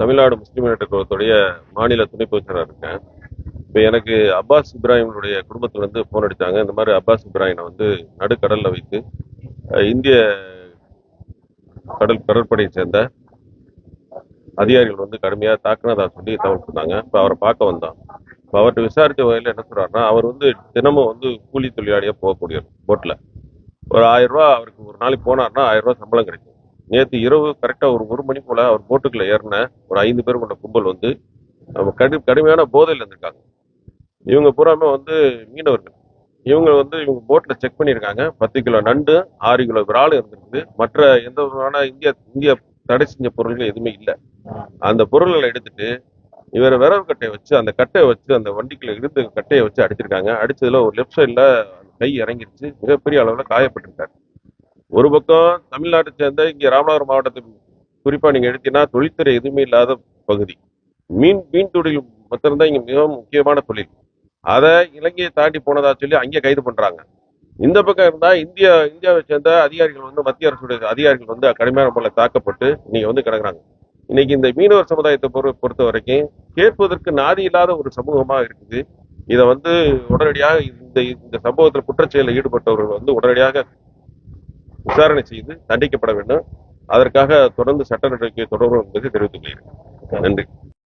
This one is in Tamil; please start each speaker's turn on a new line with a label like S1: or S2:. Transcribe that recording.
S1: தமிழ்நாடு முஸ்லீம் கழகத்துடைய மாநில துணை பொதுச்செயலாளர் இருக்கேன். இப்போ எனக்கு அப்பாஸ் இப்ராஹிமுடைய குடும்பத்துல இருந்து ஃபோன் அடித்தாங்க இந்த மாதிரி அப்பாஸ் இப்ராஹிமை வந்து நடுக்கடல்ல வைத்து இந்திய கடல் கடற்படையை சேர்ந்த அதிகாரிகள் வந்து கடுமையாக தாக்குனதா சொல்லி தகவல் சொன்னாங்க இப்போ அவரை பார்க்க வந்தோம். இப்போ அவர்கிட்ட விசாரித்த வகையில் என்ன சொல்றாருன்னா அவர் வந்து தினமும் வந்து கூலி தொழிலாளியாக போகக்கூடியவர் போட்டில் ஒரு ஆயிரம் ரூபா அவருக்கு ஒரு நாளைக்கு போனார்னா ஆயிரம் ரூபா சம்பளம் கிடைக்கும். நேற்று இரவு கரெக்டாக ஒரு ஒரு மணி போல் அவர் போட்டுக்குள்ளே ஏறின ஒரு ஐந்து பேர் கொண்ட கும்பல் வந்து அவங்க கடு கடுமையான போதையில் இருந்திருக்காங்க. இவங்க பூராமே வந்து மீனவர்கள். இவங்க வந்து இவங்க போட்டில் செக் பண்ணியிருக்காங்க. பத்து கிலோ நண்டு ஆறு கிலோ விராலும் இருந்திருக்குது மற்ற எந்த விதமான இந்திய இந்திய தடை செஞ்ச பொருள்கள் எதுவுமே இல்லை. அந்த பொருள்களை எடுத்துட்டு இவர் விரவு கட்டையை வச்சு அந்த கட்டையை வச்சு அந்த வண்டிக்குள்ள இருந்து கட்டையை வச்சு அடிச்சிருக்காங்க. அடிச்சதுல ஒரு லெஃப்ட் சைடில் கை இறங்கிருச்சு. மிகப்பெரிய அளவில் காயப்பட்டிருக்காரு. ஒரு பக்கம் தமிழ்நாட்டை சேர்ந்த இங்கே ராமநாதபுரம் மாவட்டத்துக்கு குறிப்பாக நீங்க எடுத்தீங்கன்னா தொழில்துறை எதுவுமே இல்லாத பகுதி. மீன் மீன் தொழில் மட்டும்தான் இங்கே மிகவும் முக்கியமான தொழில். அதை இலங்கையை தாண்டி போனதா சொல்லி அங்கே கைது பண்றாங்க. இந்த பக்கம் இருந்தால் இந்தியா இந்தியாவை சேர்ந்த அதிகாரிகள் வந்து மத்திய அரசுடைய அதிகாரிகள் வந்து கடுமையான முறையில் தாக்கப்பட்டு இன்னைக்கு வந்து கிடக்குறாங்க. இன்னைக்கு இந்த மீனவர் சமுதாயத்தை பொறு- பொறுத்த வரைக்கும் கேட்பதற்கு நாதி இல்லாத ஒரு சமூகமாக இருக்குது. இதை வந்து உடனடியாக இந்த இந்த சம்பவத்தில் குற்றச்செயலில் ஈடுபட்டவர்கள் வந்து உடனடியாக விசாரணை செய்து தண்டிக்கப்பட வேண்டும். அதற்காக தொடர்ந்து சட்ட நடவடிக்கை தொடரும் என்பதை தெரிவித்துக் கொள்கிறேன். நன்றி.